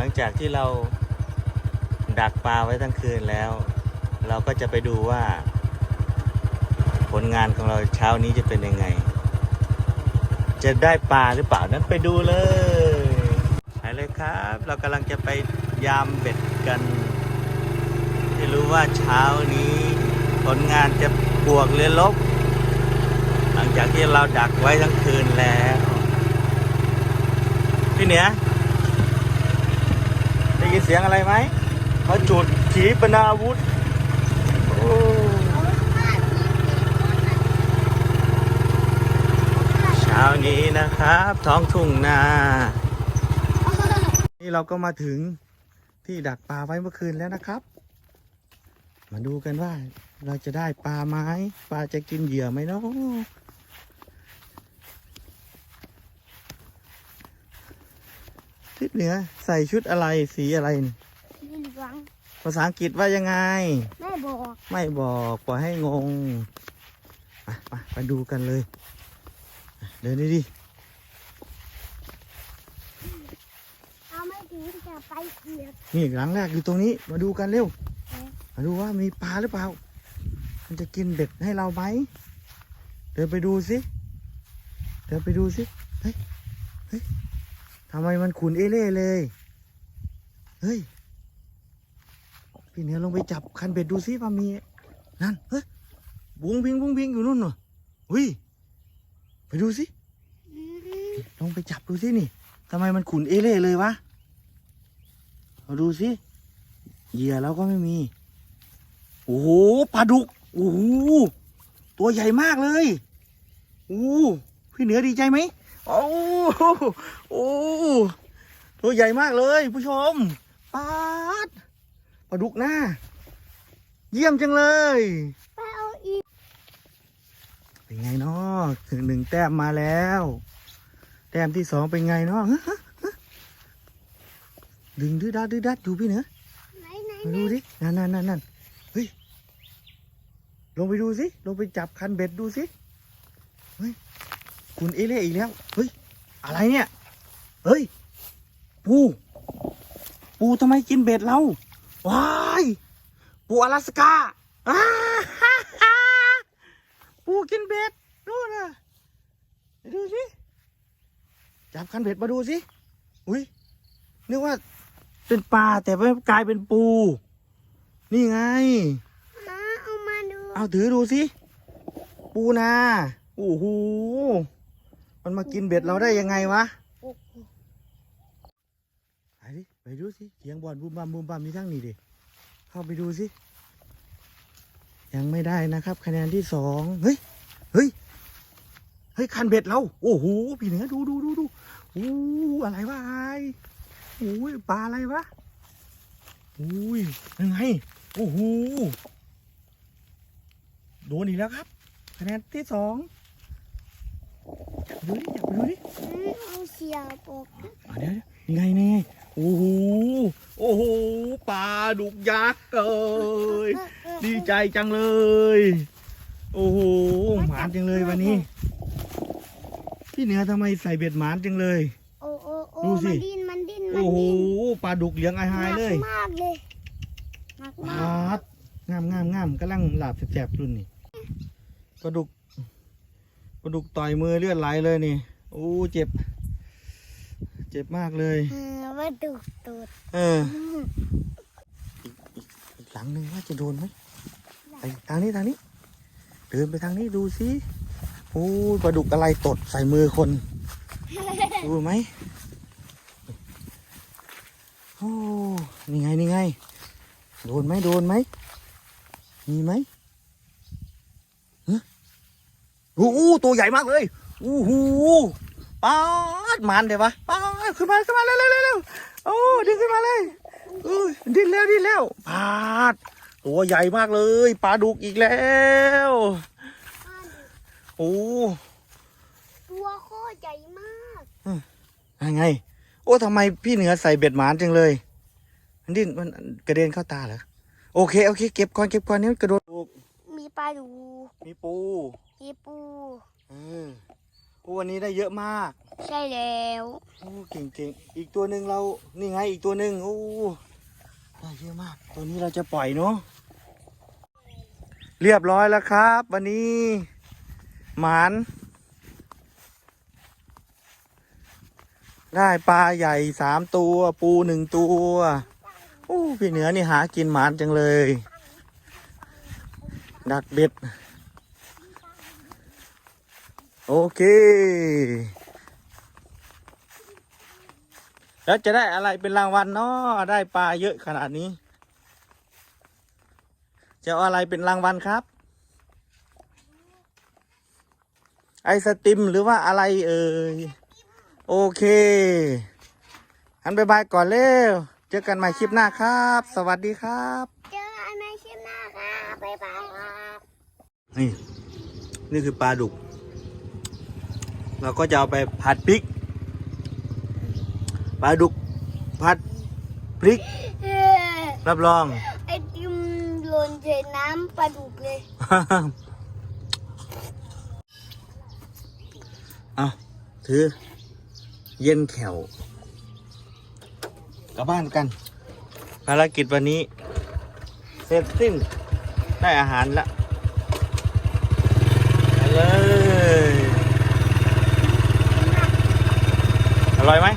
ลังจากที่เราดักปลาไว้ทั้งคืนแล้ว เราก็จะไปดูว่า ผลงานของเราเช้านี้จะเป็นยังไง จะได้ปลาหรือเปล่านั้นไปดูเลยไปเลยครับ เรากำลังจะไปยามเบ็ดกันไม่รู้ว่าเช้านี้ ผลงานจะบวกหรือลบ หลังจากที่เราดักไว้ทั้งคืนแล้วพี่เหนือ ยินเสียงอะไรไหมเขาจุดขีปนาวุธเช้านี้นะครับ ท้องทุ่งนา นี่เราก็มาถึงที่ดักปลาไว้เมื่อคืนแล้วนะครับ มาดูกันว่าเราจะได้ปลาไหม้ปลาจะกินเหยื่อไหมเนาะ ทิศเหนือใส่ชุดอะไรสีอะไรนี่สีเหลืองภาษาอังกฤษว่ายังไงแม่บอก ไม่บอกปล่อยให้งงมามาไปดูกันเลยอะเดินดิดิเอาไม่ถึงจะไปเกียบนี่หลังแรกอยู่ตรงนี้มาดูกันเร็วเอ๊ะมาดูว่ามีปลาหรือเปล่า มันจะกินเบ็ดให้เราไหมเดินไปดูสิเดินไปดูสิเฮ้ยเฮ้ย ทำไมมันขุนเอเล่เลย เฮ้ย พี่เหนือลงไปจับคันเบ็ดดูสิว่ามี นั่น เฮ้ยบุ้งบิงบุ้งบิงอยู่นู่นเหรออุ้ย ไปดูสิลองไปจับดูสินี่ทำไมมันขุนเอเล่เลยวะมาดูสิ เหยื่อเราก็ไม่มี โอ้โห ปลาดุก โอ้โห ตัวใหญ่มากเลย โอ้พี่เหนือดีใจไหม โอ้โหโอ้โหตัวใหญ่มากเลยผู้ชมปลาดปลาดุกหน้า เยี่ยมจังเลยไปเอาอีกเป็นไงเนาะถึงหนึ่งแต้มมาแล้ว แต้มที่สองเป็นไงเนาะฮะฮะฮะดึงดื้อดัดดื้อดัดดูพี่เหนือไหนไหนมาดูดินั่นนั่นนั่นนั่นเฮ้ยลงไปดูสิลงไปจับคันเบ็ดดูสิเฮ้ย คุณเอเล่อีกแล้ว เฮ้ย อะไรเนี่ย เฮ้ย ปู ปูทำไมกินเบ็ดเรา ว้าย ปูอลาสกาอ้าฮ่าฮ่าปูกินเบ็ดดูนะไปดูสิ จับคันเบ็ดมาดูสิ อุ้ยนึกว่าเป็นปลาแต่ไม่กลายเป็นปู นี่ไงมาเอามาดู เอาถือดูสิ ปูนา โอ้โห มันมากินเบ็ดเราได้ยังไงวะไปดิไปดูสิเสียงบอลบูมบามบูมบามมีทั้งนี่ดิเข้าไปดูสิ ยังไม่ได้นะครับ คะแนนที่สองเฮ้ยเฮ้ยเฮ้ยคันเบ็ดเราโอ้โหพี่เหนือดูดูดูดูโอ้อะไรวะไอ้โอ้ยปลาอะไรวะอุ้ยยังไงโอ้โหโดนอีกแล้วครับ คะแนนที่สอง ดูดิจับไปดูดิอืมเอาเสียบออกอะเดี๋ยวเดี๋ยวยังไงเนี่ยโอ้โหโอ้โหปลาดุกยักษ์เอ้ยดีใจจังเลย โอ้โหหมานจังเลยวันนี้ พี่เหนือทำไมใส่เบ็ดหมานจังเลย โอ้โอ้โอ้ดูสิ มันดิ้นมันดิ้นมันโอ้โหดิ้นปลาดุกเหลืองไอหหายนักเลยมากเลยหนักปมาลากดงามงามงามกำลังหลับแสบๆรุ่นนี่ปลาดุก ปลาดุกต่อยมือเลือดไหลเลยนี่โอ้เจ็บ เจ็บมากเลยเออว่าดูดตูดเอออืมอีกหลังหนึ่งว่าจะโดนไหมไปทางนี้ทางนี้ เดินไปทางนี้ดูสิโอ้ยปลาดุกอะไรตดใส่มือคน ดูไหมโอ้นี่ไงนี่ไง โดนไหมโดนไหมมีไหมฮะโอ้โหตัวใหญ่มากเลยโอ้โหป๊าดมันเดี๋ยวปะป๊าดขึ้นมาขึ้นมาเร็วเร็วเร็วเร็วโอ้ดึงขึ้นมาเลยอุ้ยดิ้นแล้วดิ้นแล้วปาดตัวใหญ่มากเลยปลาดุกอีกแล้วโอ้ตัวโคตรใหญ่มากยังไง โอ้ทำไมพี่เหนือใส่เบ็ดหมานจังเลยมันดิ้นมันกระเด็นเข้าตาเหรอโอเคโอเคเก็บก่อนเก็บก่อนนี่มันกระโดดมี ปลาดูมีปู มีปูเออโอ้วันนี้ได้เยอะมาก ใช่แล้วโอ้เก่งๆอีกตัวหนึ่งเรา นี่ไงอีกตัวหนึ่งโอ้ได้เยอะมาก ตัวนี้เราจะปล่อยเนาะ เรียบร้อยแล้วครับ วันนี้ หมาน ได้ปลาใหญ่สามตัว ปูหนึ่งตัว โอ้พี่เหนือนี่หากินหมานจังเลย ดักเบ็ด โอเค แล้วจะได้อะไรเป็นรางวัลเนาะได้ปลาเยอะขนาดนี้ จะเอาอะไรเป็นรางวัลครับ ไอศติมหรือว่าอะไรเอ่ย โอเค อันบายบายก่อนเร็ว เจอกันใหม่คลิปหน้าครับ สวัสดีครับ เจอกันในคลิปหน้าครับบ๊ายบายครับ นี่นี่คือปลาดุก เราก็จะเอาไปผัดพริก ปลาดุกผัดพริกเอ้ยรับรอง ไอติมโยนใส่น้ำปลาดุกเลย เอาถือ เย็นแขวกลับบ้านกัน ภารกิจวันนี้ เสร็จสิ้น ได้อาหารแล้ว เลย อร่อยไหม